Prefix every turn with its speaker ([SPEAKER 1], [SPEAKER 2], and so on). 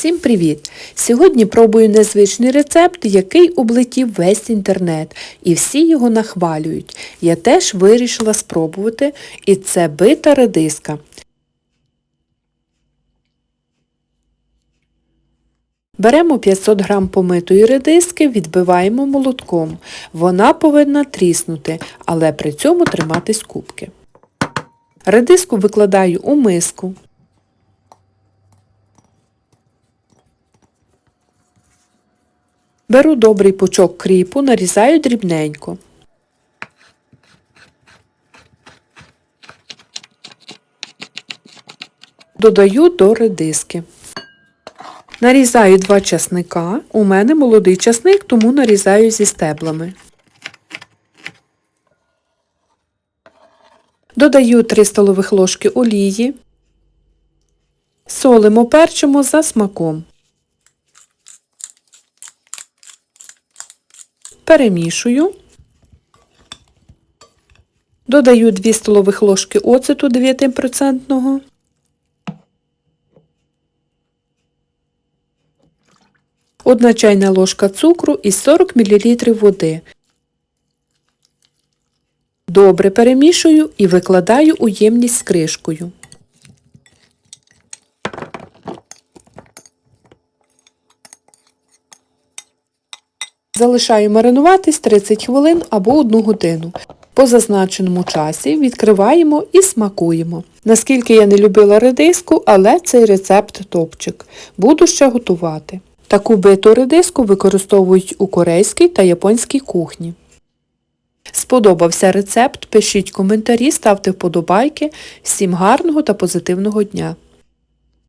[SPEAKER 1] Всім привіт! Сьогодні пробую незвичний рецепт, який облетів весь інтернет, і всі його нахвалюють. Я теж вирішила спробувати, і це бита редиска. Беремо 500 г помитої редиски, відбиваємо молотком. Вона повинна тріснути, але при цьому триматись кубки. Редиску викладаю у миску. Беру добрий пучок кріпу, нарізаю дрібненько. Додаю до редиски. Нарізаю два часника. У мене молодий часник, тому нарізаю зі стеблами. Додаю 3 столових ложки олії. Солимо перчимо за смаком. Перемішую. Додаю 2 столових ложки оцету 9%. Одна чайна ложка цукру і 40 мл води. Добре перемішую і викладаю у ємність з кришкою. Залишаю маринуватись 30 хвилин або 1 годину. По зазначеному часі відкриваємо і смакуємо. Наскільки я не любила редиску, але цей рецепт топчик. Буду ще готувати. Таку биту редиску використовують у корейській та японській кухні. Сподобався рецепт? Пишіть коментарі, ставте вподобайки. Всім гарного та позитивного дня!